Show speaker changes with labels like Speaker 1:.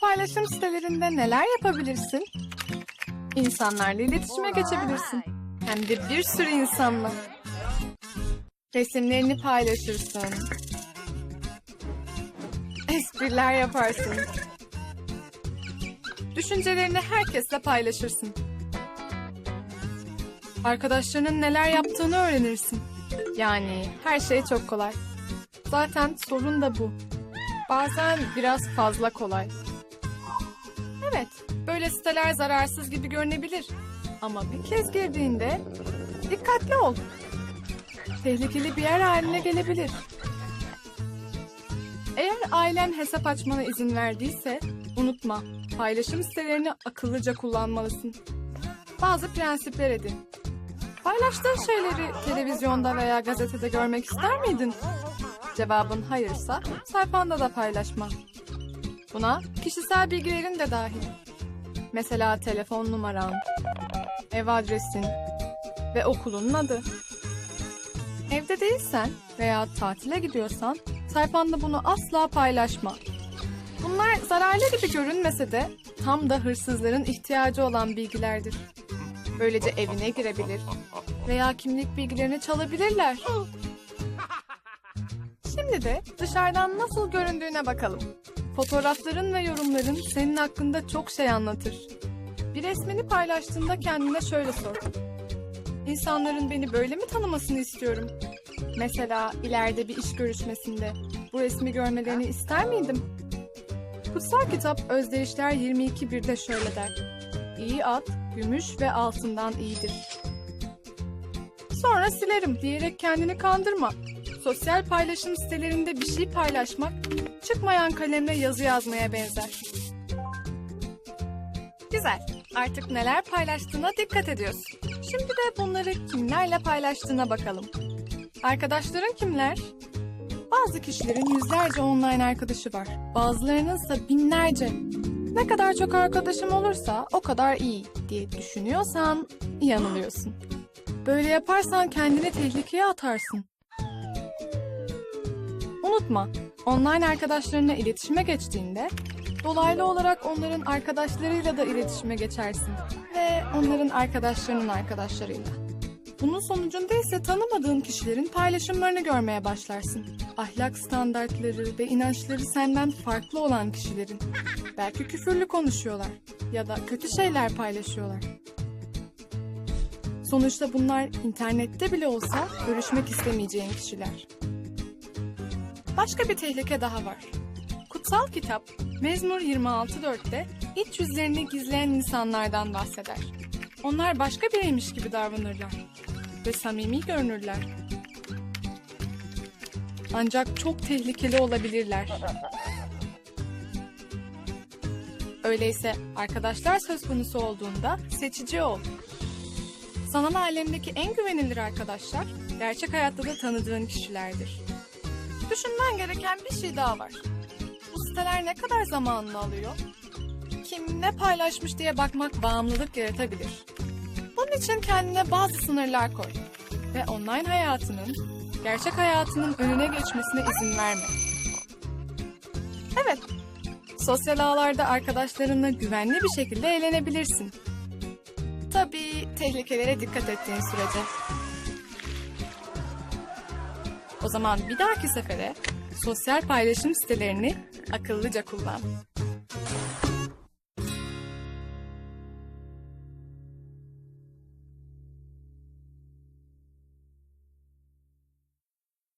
Speaker 1: paylaşım sitelerinde neler yapabilirsin? İnsanlarla iletişime geçebilirsin. Hem de bir sürü insanla. Resimlerini paylaşırsın. Espriler yaparsın. Düşüncelerini herkesle paylaşırsın. Arkadaşlarının neler yaptığını öğrenirsin. Yani her şey çok kolay. Zaten sorun da bu. Bazen biraz fazla kolay. Evet, böyle siteler zararsız gibi görünebilir. Ama bir kez girdiğinde dikkatli ol. Tehlikeli bir yer haline gelebilir. Eğer ailen hesap açmana izin verdiyse unutma paylaşım sitelerini akıllıca kullanmalısın. Bazı prensipler edin. Paylaştığın şeyleri televizyonda veya gazetede görmek ister miydin? Cevabın hayırsa sayfanda da paylaşma. Buna kişisel bilgilerin de dahil. Mesela telefon numaran, ev adresin ve okulunun adı. Evde değilsen veya tatile gidiyorsan sayfanda bunu asla paylaşma. Bunlar zararlı gibi görünmese de tam da hırsızların ihtiyacı olan bilgilerdir. Böylece evine girebilir veya kimlik bilgilerini çalabilirler. Şimdi de dışarıdan nasıl göründüğüne bakalım. Fotoğrafların ve yorumların senin hakkında çok şey anlatır. Bir resmini paylaştığında kendine şöyle sor. İnsanların beni böyle mi tanımasını istiyorum? Mesela ileride bir iş görüşmesinde bu resmi görmelerini ister miydim? Kutsal kitap Özdeyişler 22.1'de şöyle der. İyi at, gümüş ve altından iyidir. Sonra silerim diyerek kendini kandırma. Sosyal paylaşım sitelerinde bir şey paylaşmak, çıkmayan kalemle yazı yazmaya benzer. Güzel. Artık neler paylaştığına dikkat ediyorsun. Şimdi de bunları kimlerle paylaştığına bakalım. Arkadaşların kimler? Bazı kişilerin yüzlerce online arkadaşı var. Bazılarının ise binlerce. Ne kadar çok arkadaşım olursa o kadar iyi diye düşünüyorsan yanılıyorsun. Böyle yaparsan kendini tehlikeye atarsın. Unutma, online arkadaşlarına iletişime geçtiğinde dolaylı olarak onların arkadaşlarıyla da iletişime geçersin ve onların arkadaşlarının arkadaşlarıyla. Bunun sonucunda ise tanımadığın kişilerin paylaşımlarını görmeye başlarsın. Ahlak standartları ve inançları senden farklı olan kişilerin. Belki küfürlü konuşuyorlar ya da kötü şeyler paylaşıyorlar. Sonuçta bunlar internette bile olsa görüşmek istemeyeceğin kişiler. Başka bir tehlike daha var. Kutsal kitap Mezmur 26.4'te iç yüzlerini gizleyen insanlardan bahseder. Onlar başka biriymiş gibi davranırlar ve samimi görünürler. Ancak çok tehlikeli olabilirler. Öyleyse arkadaşlar söz konusu olduğunda seçici ol. Sanal alemdeki en güvenilir arkadaşlar gerçek hayatta da tanıdığın kişilerdir. Düşünmen gereken bir şey daha var. Bu siteler ne kadar zamanını alıyor? Kim ne paylaşmış diye bakmak bağımlılık yaratabilir. Bunun için kendine bazı sınırlar koy. Ve online hayatının, gerçek hayatının önüne geçmesine izin verme. Evet, sosyal ağlarda arkadaşlarınla güvenli bir şekilde eğlenebilirsin. Tabii tehlikelere dikkat ettiğin sürece. O zaman bir dahaki sefere sosyal paylaşım sitelerini akıllıca kullan.